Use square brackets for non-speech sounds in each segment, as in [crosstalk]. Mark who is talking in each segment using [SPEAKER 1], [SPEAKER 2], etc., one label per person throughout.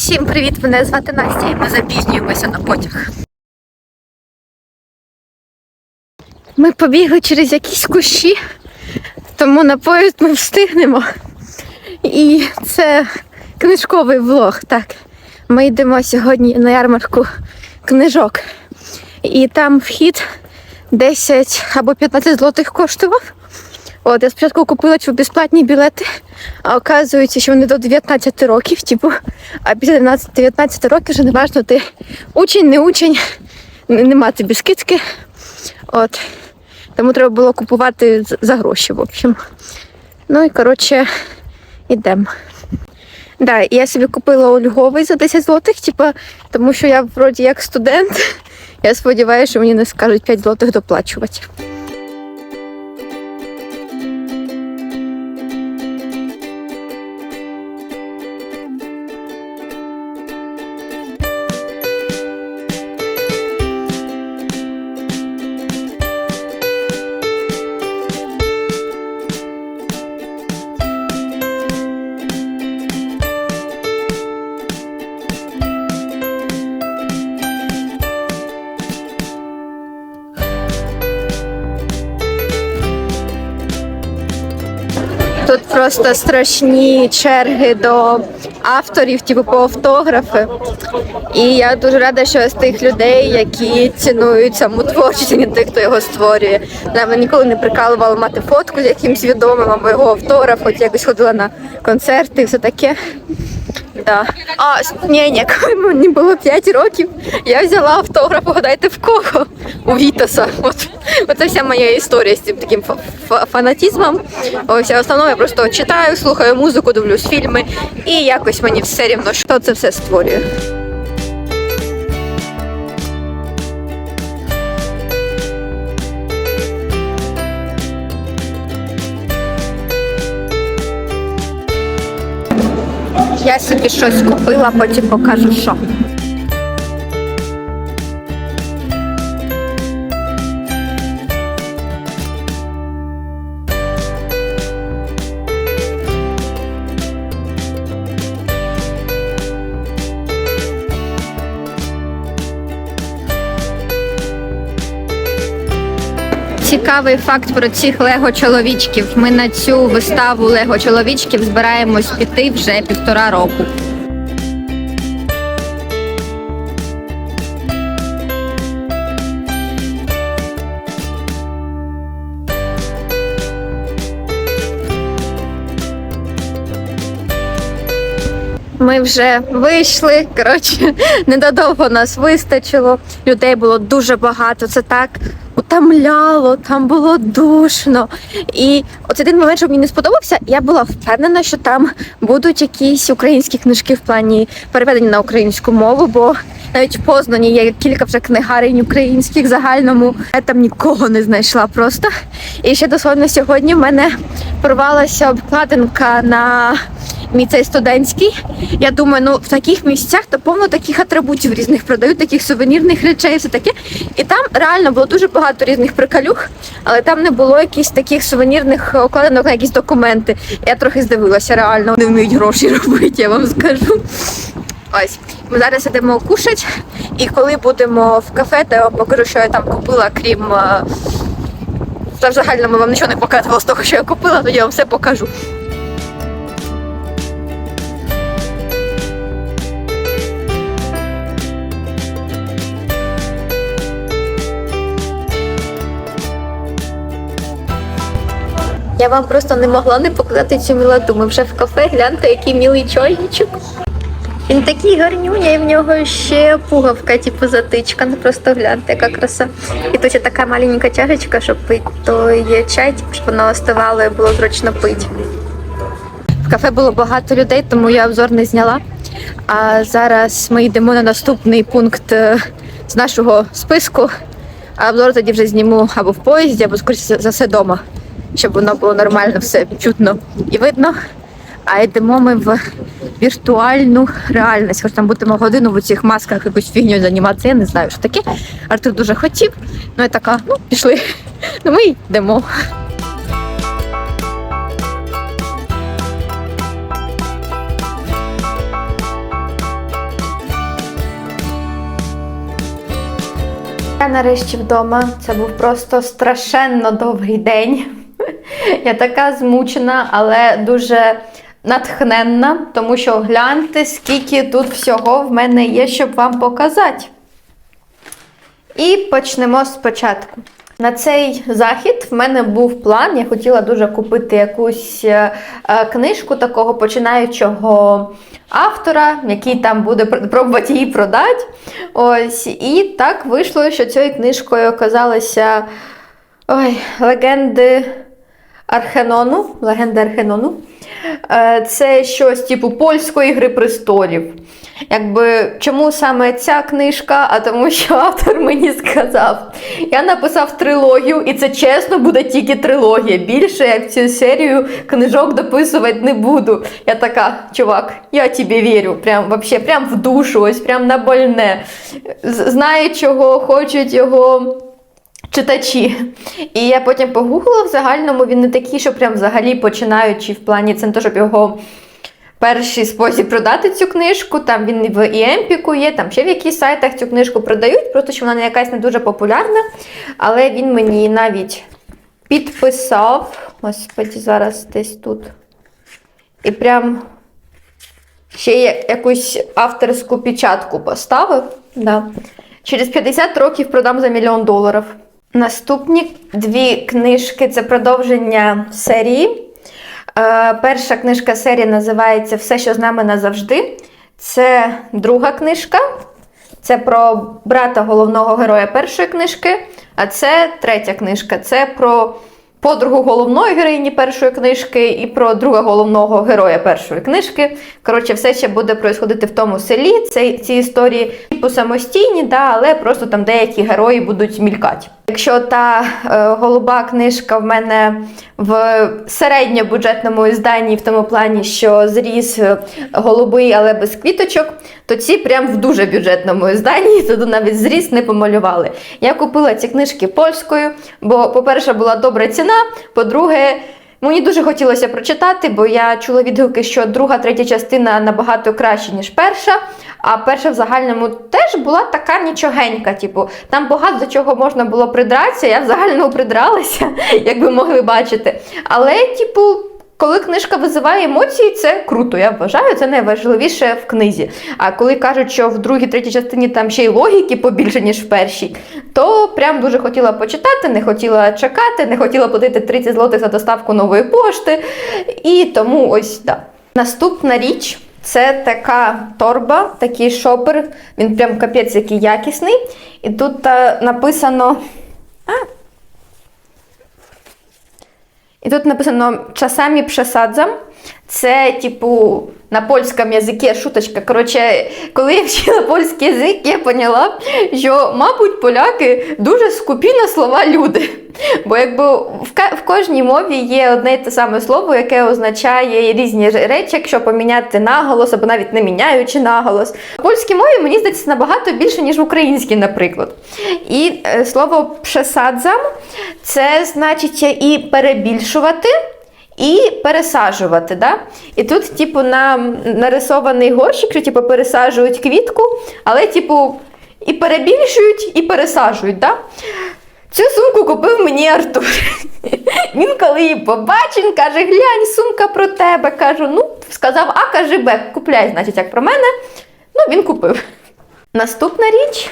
[SPEAKER 1] Всім привіт! Мене звати Настя і ми запізнюємося на потяг. Ми побігли через якісь кущі, тому на поїзд ми встигнемо. І це книжковий влог. Так, ми йдемо сьогодні на ярмарку книжок. І там вхід 10 або 15 злотих коштував. От, я спочатку купила ці безплатні білети, а оказується, що вони до 19 років, типу, а після 19 19 років вже не важливо, ти учень, не учень, нема тобі скидки. От. Тому треба було купувати за гроші, в общем. Ну і коротше, йдемо. Да, я собі купила ольговий за 10 злотих, типу, тому що я вроді як студент. Я сподіваюся, що мені не скажуть 5 злотих доплачувати. Просто страшні черги до авторів, типу по автографи. І я дуже рада, що я з тих людей, які цінують саму творчість, не тих, хто його створює. Мене ніколи не прикалувало мати фотку з якимсь відомим або його автограф, хоч якось ходила на концерти і все таке. Да. А, ні, ні, коли мені було 5 років, я взяла автограф, угадайте в кого? У Вітаса. От, оце вся моя історія з цим таким фа- фа- фанатізмом. Ось, основному я просто читаю, слухаю музику, дивлюсь фільми, і якось мені все рівно, що це все створює. Я собі щось купила, потім покажу, що. Цікавий факт про цих лего чоловічків. Ми на цю виставу лего чоловічків збираємось піти вже півтора року. Ми вже вийшли. Коротше, [laughs] недодовго нас вистачило. Людей було дуже багато. Це так утомляло, там було душно. І оце один момент, що мені не сподобався, я була впевнена, що там будуть якісь українські книжки в плані переведені на українську мову, бо навіть в Познані є кілька вже книгарень українських загальному. Я там нікого не знайшла просто. І ще дословно сьогодні в мене порвалася обкладинка на мій цей студентський. Я думаю, ну в таких місцях то повно таких атрибутів різних продають, таких сувенірних речей, все таке. І там реально було дуже багато різних приколюх, але там не було якихось таких сувенірних окладинок на якісь документи. Я трохи здивилася, реально вони вміють гроші [laughs] робити, я вам скажу. Ось ми зараз ідемо кушати, і коли будемо в кафе, то я вам покажу, що я там купила, крім. е, Та в загальному вам нічого не показувала з того, що я купила, тоді я вам все покажу. Я вам просто не могла не показати цю мілоту. Ми вже в кафе, гляньте, який мілий чайничок. Він такий гарнюня, і в нього ще пуговка, типу затичка. Ну просто гляньте, яка краса. І тут є така маленька чашечка, щоб пити той чай, типу, щоб воно остивало і було зручно пити. В кафе було багато людей, тому я обзор не зняла. А зараз ми йдемо на наступний пункт е, з нашого списку. А обзор тоді вже зніму або в поїзді, або скоріше за все вдома, щоб воно було нормально все чутно і видно а йдемо ми в віртуальну реальність. Хоч там будемо годину в цих масках якусь фігню займатися, я не знаю, що таке. Артур дуже хотів, ну я така, ну, пішли. [laughs] Ну ми йдемо. Я нарешті вдома. Це був просто страшенно довгий день. [laughs] Я така змучена, але дуже натхненна, тому що гляньте, скільки тут всього в мене є, щоб вам показати. І почнемо спочатку. На цей захід в мене був план. Я хотіла дуже купити якусь е, е, книжку такого починаючого автора, який там буде пр- пробувати її продати. Ось, і так вийшло, що цією книжкою оказалися ой, легенди Архенону. Легенди Архенону. Е, Це щось типу польської гри престолів. Якби чому саме ця книжка? А тому, що автор мені сказав, я написав трилогію, і це чесно буде тільки трилогія. Більше я в цю серію книжок дописувати не буду. Я така, чувак, я тобі вірю. Прям вообще, прям в душу, ось прям на больне. Знаю, чого хочуть його читачі. І я потім погуглила в загальному, він не такий, що прям взагалі починаючи в плані це не то, щоб його перший спосіб продати цю книжку. Там він в і Емпіку є, там ще в якихось сайтах цю книжку продають, просто що вона не якась не дуже популярна. Але він мені навіть підписав. Господі, зараз десь тут. І прям ще якусь авторську печатку поставив. Да. Через 50 років продам за мільйон доларів. Наступні дві книжки це продовження серії. Е, перша книжка серії називається Все, що з нами назавжди. Це друга книжка. Це про брата головного героя першої книжки. А це третя книжка. Це про подругу головної героїні першої книжки і про друга головного героя першої книжки. Коротше, все ще буде происходити в тому селі. Це, ці історії типу самостійні, да, але просто там деякі герої будуть мількати. Якщо та е, голуба книжка в мене в середньобюджетному ізданні, в тому плані, що зріс е, голубий, але без квіточок, то ці прям в дуже бюджетному ізданні, [laughs] тут навіть зріс не помалювали. Я купила ці книжки польською, бо, по-перше, була добра ціна, по-друге, Мені дуже хотілося прочитати, бо я чула відгуки, що друга, третя частина набагато краще, ніж перша. А перша в загальному теж була така нічогенька. Типу, там багато до чого можна було придратися. Я в загальному придралася, [laughs] як ви могли бачити. Але, типу, коли книжка визиває емоції, це круто. Я вважаю, це найважливіше в книзі. А коли кажуть, що в другій, третій частині там ще й логіки побільше, ніж в першій, то прям дуже хотіла почитати, не хотіла чекати, не хотіла платити 30 злотих за доставку нової пошти. І тому ось так. Наступна річ. Це така торба, такий шопер. Він прям капець який якісний. І тут е, написано. А, і тут написано часами przesadzam. Це, типу, на польському язикі шуточка. Коротше, коли я вчила польський язик, я поняла, що, мабуть, поляки дуже скупі на слова люди. Бо якби в, в кожній мові є одне й те саме слово, яке означає різні речі, якщо поміняти наголос або навіть не міняючи наголос. В польській мові мені здається набагато більше, ніж в українській, наприклад. І е, слово «przesadzam» – це значить і перебільшувати. І пересаджувати, да? І тут, типу, нам нарисований горщик, що типу, пересаджують квітку, але, типу, і перебільшують, і пересаджують, да? Цю сумку купив мені Артур. [laughs] Він коли її побачив, каже: глянь, сумка про тебе. Кажу, ну, сказав А, каже Б, купляй, значить, як про мене. Ну, він купив. Наступна річ.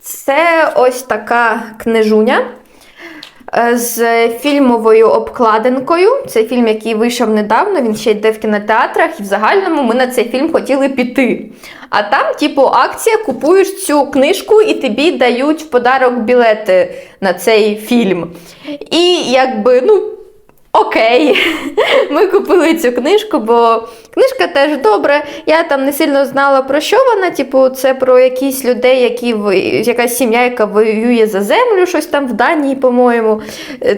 [SPEAKER 1] Це ось така книжуня з фільмовою обкладинкою. Це фільм, який вийшов недавно, він ще йде в кінотеатрах, і в загальному ми на цей фільм хотіли піти. А там, типу, акція, купуєш цю книжку і тобі дають в подарок білети на цей фільм. І якби, ну. Окей, [laughs] ми купили цю книжку, бо книжка теж добра. Я там не сильно знала про що вона. Типу, це про якісь людей, які якась сім'я, яка воює за землю, щось там в Данії, по-моєму.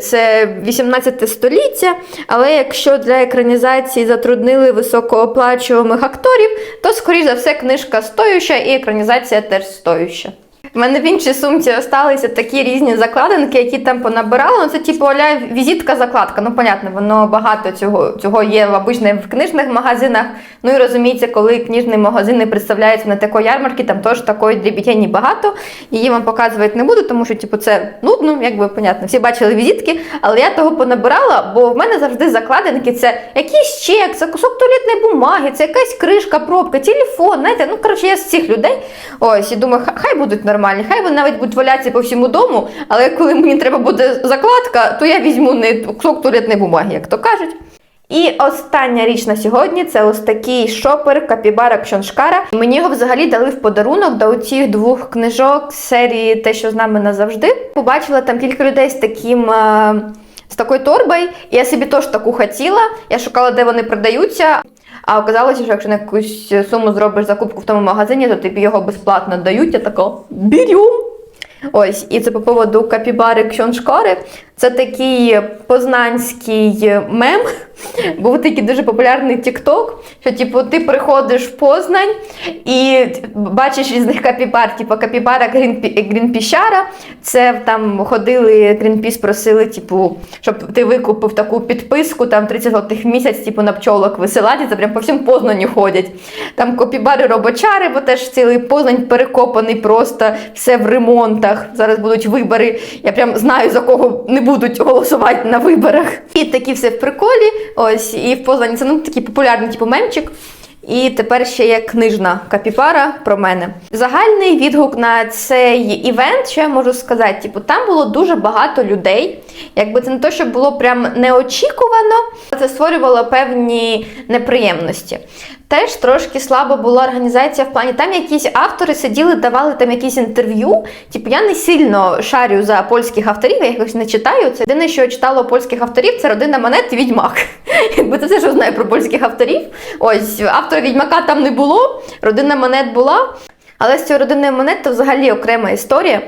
[SPEAKER 1] Це 18 століття. Але якщо для екранізації затруднили високооплачуваних акторів, то, скоріш за все, книжка стоюча і екранізація теж стоюча. В мене в іншій сумці залишилися такі різні закладинки, які там понабирала. Ну, це типу оля візитка закладка. Ну, понятно, воно багато цього, цього є в обичних в книжних магазинах. Ну і розуміється, коли книжні магазини представляються на такої ярмарки, там теж такої дріб'яні багато. Її вам показувати не буду, тому що типу, це нудно, якби понятно. Всі бачили візитки, але я того понабирала, бо в мене завжди закладинки це якийсь чек, це кусок туалетної бумаги, це якась кришка, пробка, телефон. Знаєте, ну коротше, я з цих людей. Ось і думаю, хай будуть нормальні, хай вони навіть будуть валятися по всьому дому, але коли мені треба буде закладка, то я візьму не кусок туалетної бумаги, як то кажуть. І остання річ на сьогодні це ось такий шопер Капібара Кшоншкара. Мені його взагалі дали в подарунок до цих двох книжок серії Те, що з нами назавжди. Побачила там кілька людей з таким. е, З такою торбою, і я собі теж таку хотіла. Я шукала, де вони продаються. А оказалося, що якщо на якусь суму зробиш закупку в тому магазині, то тобі його безплатно дають. Я така берем. Ось, і це по поводу капібари Кшоншкори. Це такий познанський мем. Був такий дуже популярний TikTok, що типу ти приходиш в Познань і бачиш різних капібар, типу капібара Грінпі, Грінпіщара. Це там ходили, Грінпіс просили, типу, щоб ти викупив таку підписку, там 30 злотих в місяць, типу на пчолок висилати, це прям по всім Познані ходять. Там копібари робочари, бо теж цілий Познань перекопаний просто, все в ремонтах. Зараз будуть вибори. Я прям знаю, за кого не будуть голосувати на виборах. І такі все в приколі. Ось, і в Познані це ну, такий популярний типу мемчик. І тепер ще є книжна капіпара про мене. Загальний відгук на цей івент, що я можу сказати, типу, там було дуже багато людей. Якби це не те, що було прям неочікувано, це створювало певні неприємності. Теж трошки слабо була організація в плані, там якісь автори сиділи, давали там якісь інтерв'ю. Типу, я не сильно шарю за польських авторів, я якось не читаю. Це єдине, що я читала польських авторів, це родина Монет і Відьмак. [laughs] Якби це все, що знаю про польських авторів. Ось автора Відьмака там не було, родина Монет була. Але з цією родиною монет то взагалі окрема історія.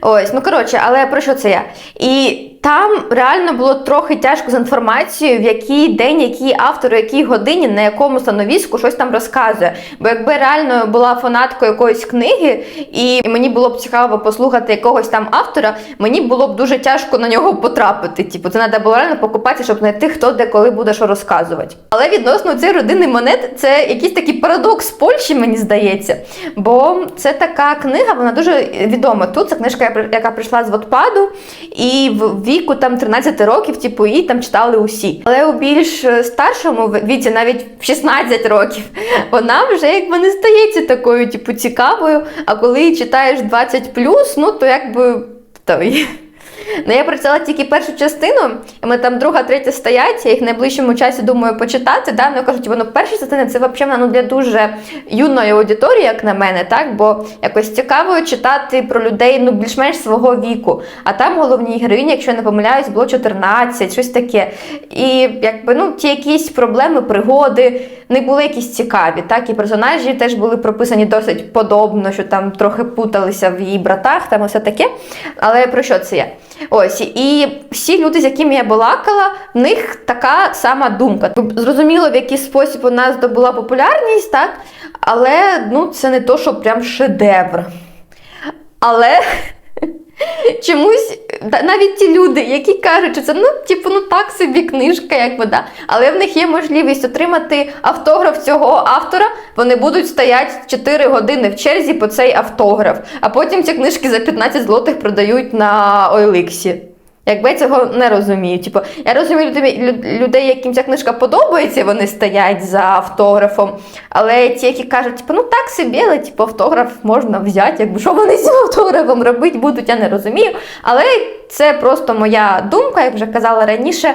[SPEAKER 1] Ось, ну коротше, але про що це я? І там реально було трохи тяжко з інформацією, в який день, який автор, у якій годині, на якому становіску щось там розказує. Бо якби реально була фанаткою якоїсь книги, і мені було б цікаво послухати якогось там автора, мені було б дуже тяжко на нього потрапити. Типу, це треба було реально покупатися, щоб знайти, хто де коли буде що розказувати. Але відносно цієї родини монет, це якийсь такий парадокс Польщі, мені здається. Бо це така книга, вона дуже відома. Тут це книжка, яка прийшла з Вотпаду, і в віку там 13 років, типу, її там читали усі. Але у більш е, старшому віці, навіть в 16 років, [laughs] вона вже якби не стається такою, типу, цікавою. А коли читаєш 20 ну то якби. Той. Ну, я прочитала тільки першу частину, і ми там друга, третя стоять, я їх в найближчому часі думаю почитати. Да? Ну, я кажу, воно перша частина це взагалі ну, для дуже юної аудиторії, як на мене, так? бо якось цікаво читати про людей ну, більш-менш свого віку. А там головній героїні, якщо я не помиляюсь, було 14, щось таке. І якби ну, ті якісь проблеми, пригоди не були якісь цікаві. Так? І персонажі теж були прописані досить подобно, що там трохи путалися в її братах, там усе таке. Але про що це я? Ось, і всі люди, з якими я балакала, в них така сама думка. Зрозуміло, в який спосіб вона здобула популярність, так? Але ну, це не то, що прям шедевр. Але чомусь навіть ті люди, які кажуть, що це ну, типу, ну так собі книжка, як вода, але в них є можливість отримати автограф цього автора, вони будуть стояти 4 години в черзі по цей автограф, а потім ці книжки за 15 злотих продають на OLX. Якби я цього не розумію. Типу, я розумію людей, яким ця книжка подобається, вони стоять за автографом. Але ті, які кажуть, типу, ну так собі, але типу, автограф можна взяти, якби що вони з автографом робити будуть, я не розумію. Але це просто моя думка, як вже казала раніше.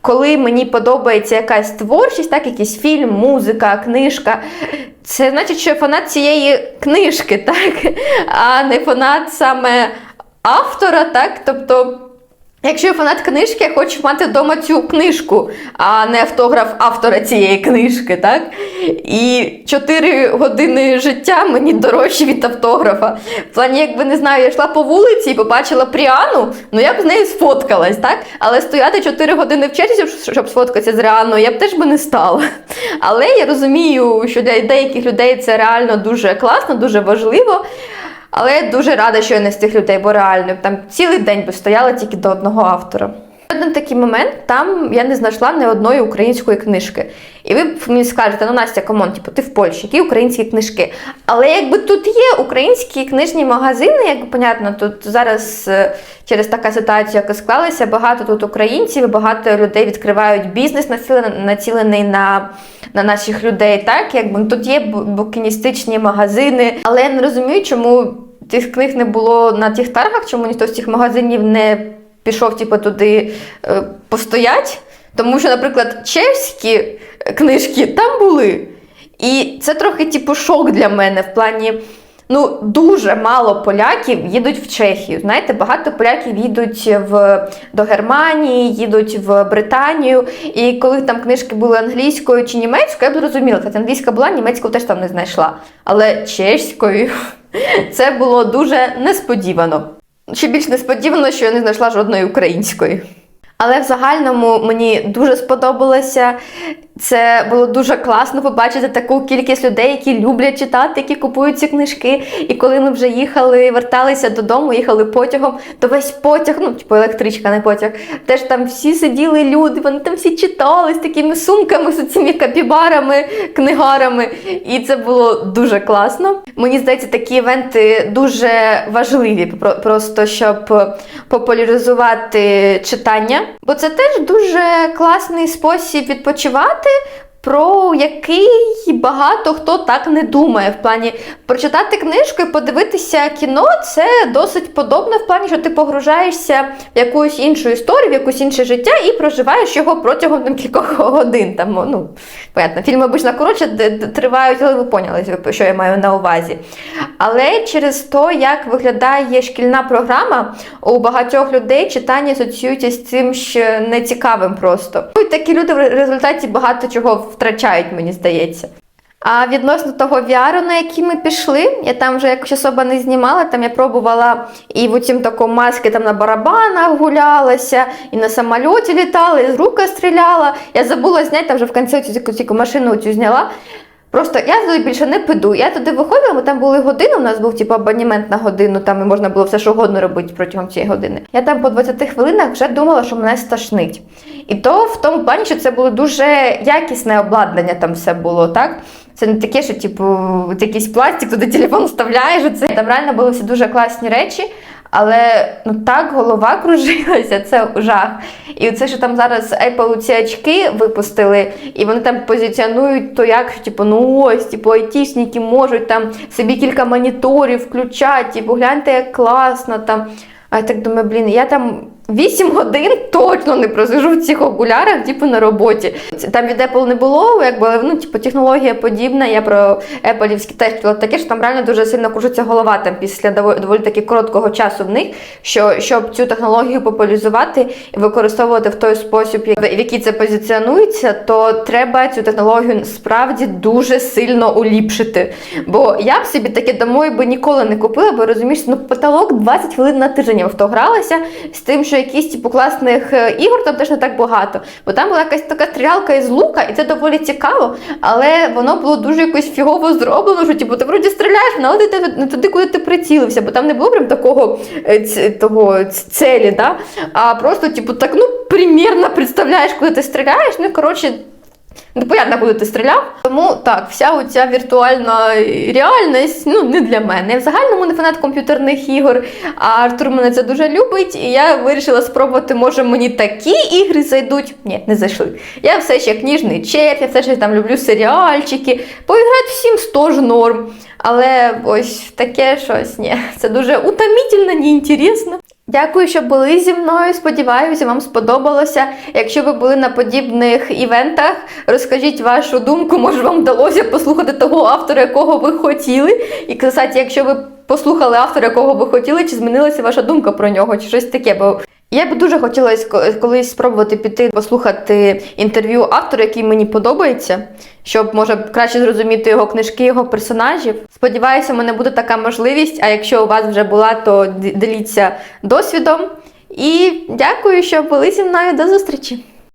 [SPEAKER 1] Коли мені подобається якась творчість, так, якийсь фільм, музика, книжка, це значить, що я фанат цієї книжки, [laughs] так, а не фанат саме автора, так, тобто. Якщо я фанат книжки, я хочу мати вдома цю книжку, а не автограф автора цієї книжки, так? І 4 години життя мені дорожчі від автографа. В плані, якби не знаю, я йшла по вулиці і побачила Пріану, ну я б з нею сфоткалась, так? Але стояти 4 години в черзі, щоб сфоткатися з Ріаною, я б теж би не стала. Але я розумію, що для деяких людей це реально дуже класно, дуже важливо. Але я дуже рада, що я не з тих людей, бо реально там цілий день би стояла тільки до одного автора. Один такий момент, там я не знайшла ні одної української книжки. І ви мені скажете, ну Настя, камон, типу, ти в Польщі, які українські книжки. Але якби тут є українські книжні магазини, як понятно, тут зараз е, через така ситуація, яка склалася, багато тут українців, багато людей відкривають бізнес, націлений, на, на наших людей. Так, якби ну, тут є бу- букіністичні магазини, але я не розумію, чому тих книг не було на тих таргах, чому ніхто з цих магазинів не пішов типу, туди е, постоять. Тому що, наприклад, чеські книжки там були. І це трохи типу шок для мене в плані. Ну, дуже мало поляків їдуть в Чехію. Знаєте, багато поляків їдуть в, до Германії, їдуть в Британію. І коли там книжки були англійською чи німецькою, я б зрозуміла, кстати, англійська була, німецьку теж там не знайшла. Але чеською це було дуже несподівано. Ще більш несподівано, що я не знайшла жодної української. Але в загальному мені дуже сподобалося. Це було дуже класно побачити таку кількість людей, які люблять читати, які купують ці книжки. І коли ми вже їхали, верталися додому, їхали потягом, то весь потяг, ну типу електричка, не потяг, теж там всі сиділи люди, вони там всі читали з такими сумками, з цими капібарами, книгарами. І це було дуже класно. Мені здається, такі івенти дуже важливі, про- просто щоб популяризувати читання. Бо це теж дуже класний спосіб відпочивати. 对。Про який багато хто так не думає. В плані прочитати книжку і подивитися кіно це досить подобно в плані, що ти погружаєшся в якусь іншу історію, в якусь інше життя і проживаєш його протягом там, кількох [laughs] годин. Там, ну, понятно, фільми обично коротше тривають, але ви поняли, що я маю на увазі. Але через те, як виглядає шкільна програма, у багатьох людей читання асоціюється з цим що нецікавим просто. Ну, І такі люди в результаті багато чого втрачають, мені здається. А відносно того VR, на який ми пішли, я там вже якось особо не знімала, там я пробувала і в цім такому маски там на барабанах гулялася, і на самоліті літала, і з рука стріляла. Я забула зняти, там вже в кінці цю, цю машину цю зняла. Просто я туди більше не піду. Я туди виходила, бо там були години. У нас був типу, абонемент на годину, там і можна було все що угодно робити протягом цієї години. Я там по 20 хвилинах вже думала, що мене стошнить. І то в тому плані, що це було дуже якісне обладнання, там все було, так? Це не таке, що типу якийсь пластик, туди телефон вставляєш. Оце. Там реально були всі дуже класні речі. Але ну так голова кружилася, це жах. І це, що там зараз Apple ці очки випустили, і вони там позиціонують то як, що, типу, ну ось, типу, айтішники можуть там собі кілька моніторів включати, типу, гляньте, як класно там. А я так думаю, блін, я там 8 годин точно не просижу в цих окулярах, типу на роботі. Там від Apple не було, якби, ну, типу, технологія подібна. Я про Apple теж таке, що там реально дуже сильно кружиться голова там після доволі, таки короткого часу в них, що щоб цю технологію популяризувати і використовувати в той спосіб, в який це позиціонується, то треба цю технологію справді дуже сильно уліпшити. Бо я б собі таке домой би ніколи не купила, бо розумієш, ну потолок 20 хвилин на тиждень я в то гралася з тим, що якісь типу класних е, ігор там теж не так багато. Бо там була якась така стрілялка із лука, і це доволі цікаво, але воно було дуже якось фігово зроблено, що типу ти вроді стріляєш, але не туди, куди ти прицілився, бо там не було прям такого е, того целі, да? а просто, типу, так ну примірно представляєш, куди ти стріляєш. Ну, коротше, Непонятно, куди ти стріляв. Тому так, вся оця віртуальна реальність ну не для мене. Я в загальному не фанат комп'ютерних ігор, а Артур мене це дуже любить, і я вирішила спробувати, може мені такі ігри зайдуть. Ні, не зайшли. Я все ще кніжний червь, я все ще там люблю серіальчики. Поіграти всім теж норм. Але ось таке щось ні. Це дуже утомительно, неінтересно. Дякую, що були зі мною. Сподіваюся, вам сподобалося. Якщо ви були на подібних івентах, розкажіть вашу думку. Може, вам вдалося послухати того автора, якого ви хотіли. І кстати, якщо ви послухали автора, якого ви хотіли, чи змінилася ваша думка про нього, чи щось таке. Бо я б дуже хотіла ко- колись спробувати піти послухати інтерв'ю автора, який мені подобається, щоб може краще зрозуміти його книжки, його персонажів. Сподіваюся, у мене буде така можливість. А якщо у вас вже була, то діліться досвідом. І дякую, що були зі мною. До зустрічі!